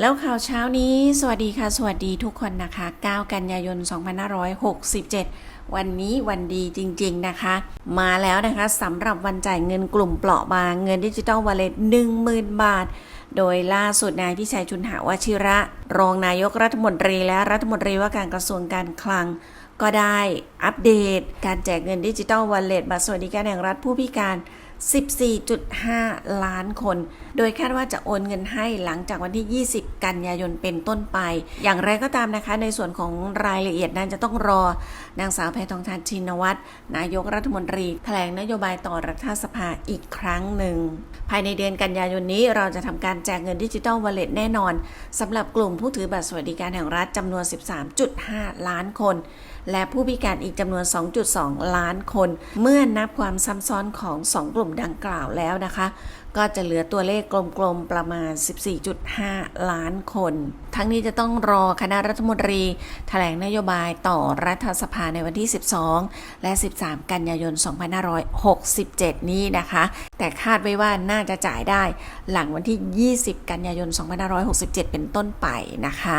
แล้วข่าวเช้านี้ สวัสดีค่ะ สวัสดีทุกคนนะคะ 9 กันยายน 2567 วันนี้วันดีจริง ๆนะคะ มาแล้วนะคะสำหรับวันจ่ายเงินกลุ่มเปราะบางเงินดิจิ t a ลวอลเล็ต10,000 บาท โดยล่าสุดนายพิชัยชุนหาวชิระ รองนายกรัฐมนตรีและรัฐมนตรีว่าการกระทรวงการคลัง ก็ได้อัปเดต การแจกเงินดิจิ t a ลวอลเล็ตบัตรสวัสดิการแห่งรัฐผู้พิการ 14.5 ล้านคน โดยคาดว่าจะโอนเงินให้หลังจากวันที่ 20 กันยายนเป็นต้นไป อย่างไรก็ตามนะคะ ในส่วนของรายละเอียดนั้นจะต้องรอนางสาวแพทองทานชินวัตรนายกรัฐมนตรีแถลงนโยบายต่อรัฐสภาอีกครั้งหนึ่งภายในเดือนกันยายนนี้เราจะทำการแจกเงินดิจิ t a ลวอลเล็ตแน่นอนสำหรับกลุ่มผู้ถือบัตรสวัสดิการแห่งรัฐจำนวน 13.5 ล้านคน และผู้พิการอีกจำนวน 2.2 ล้านคน เมื่อนับความซ้ำซ้อนของ 2 กลุ่มดังกล่าวแล้วนะคะก็จะเหลือตัวเลขกลมๆประมาณ 14.5 ล้านคน ทั้งนี้จะต้องรอคณะรัฐมนตรีแถลงนโยบายต่อรัฐสภาในวันที่ 12 และ 13 กันยายน 2567 นี้นะคะ แต่คาดไว้ว่าน่าจะจ่ายได้หลังวันที่ 20 กันยายน 2567 เป็นต้นไปนะคะ